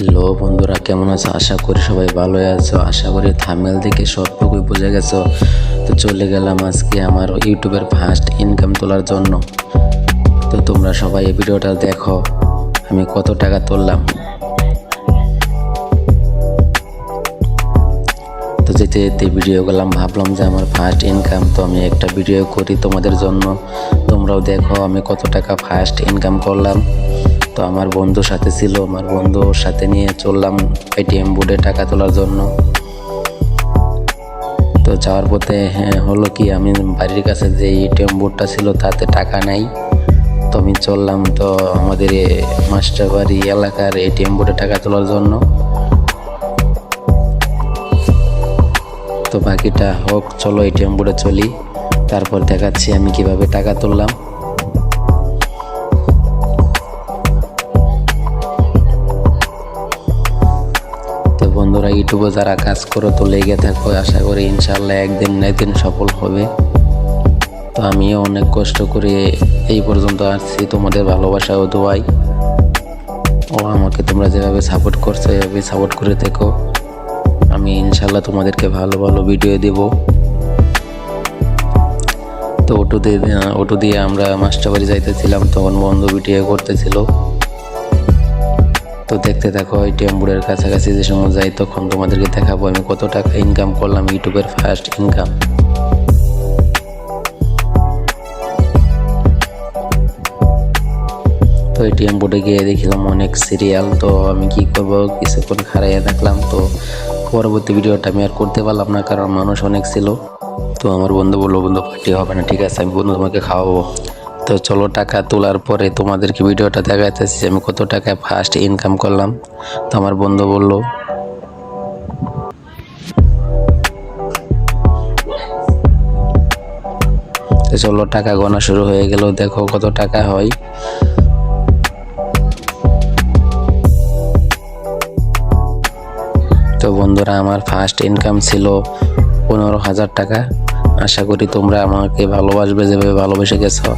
Hello বন্ধুরা, কেমন আছো? আশা করি সবাই ভালোই আছো। আশা করি থামেল দেখে সবটুকুই বুঝে গেছো। তো চলে গেলাম আজকে আমার ইউটিউবের ফার্স্ট ইনকাম তোলার জন্য। তো তোমরা সবাই এই ভিডিওটা দেখো। আমি কত টাকা তুললাম। তো যেতে যেতে ভিডিও করলাম, ভাবলাম যে আমার ফার্স্ট ইনকাম তো আমি একটা ভিডিও করি তোমাদের জন্য। তোমরাও দেখো আমি কত টাকা ফার্স্ট ইনকাম করলাম। তো আমার বন্ধুর সাথে ছিল, আমার বন্ধুর সাথে নিয়ে চললাম এটিএম বোর্ডে টাকা তোলার জন্য। তো যাওয়ার পথে হ্যাঁ হলো কি, আমি বাড়ির কাছে যে এটিএম বোর্ডটা ছিল তাতে টাকা নাই। তো আমি চললাম তো আমাদের মাস্টার বাড়ি এলাকার এটিএম বোর্ডে টাকা তোলার জন্য। তো বাকিটা হোক, চলো এটিএম বোর্ডে চলি। তারপর দেখাচ্ছি আমি কীভাবে টাকা তুললাম। বন্ধুরা, ইউটিউবে যারা কাজ করো, তো লেগে থাকো। আশা করি ইনশাল্লাহ একদিন না একদিন সফল হবে। তো আমিও অনেক কষ্ট করে এই পর্যন্ত আসছি। তোমাদের ভালোবাসা ও দোয়াই। ও আমাকে তোমরা যেভাবে সাপোর্ট করছ, এভাবে সাপোর্ট করে থেকো। আমি ইনশাল্লাহ তোমাদেরকে ভালো ভালো ভিডিও দেব। তো অটো দিয়ে অটো দিয়ে আমরা মাস্টারবাড়ি যাইতেছিলাম, তখন বন্ধু ভিডিও করতেছিল। তো দেখতে থাকো এই টেম্বুরের কাছাকাছি যে সময় যাই, তখন তোমাদেরকে দেখাবো আমি কত টাকা ইনকাম করলাম ইউটিউবের ফার্স্ট ইনকাম তো এটিএম বোর্ডে গিয়ে দেখলাম অনেক সিরিয়াল তো আমি কি করব, কিছুক্ষণ খারাইয়া থাকলাম তো পরবর্তী ভিডিওটা আমি আর করতে পারলাম না, কারণ মানুষ অনেক ছিল। তো আমার বন্ধু বলল, বন্ধু পার্টি হবে না, ঠিক আছে, আমি বন্ধু তোমাকে খাওয়াবো। তো চলো টাকা তোলার পরে তোমাদেরকে ভিডিওটা দেখাইতেছি যে আমি কত টাকা ফার্স্ট ইনকাম করলাম। তো আমার বন্ধু বলল চলো টাকা গোনা শুরু হয়ে গেল, দেখো কত টাকা হয়। তো বন্ধুরা, আমার ফার্স্ট ইনকাম ছিল পনেরো হাজার টাকা। আশা করি তোমরা আমাকে ভালোবাসবে যেভাবে ভালোবেসে গেছো।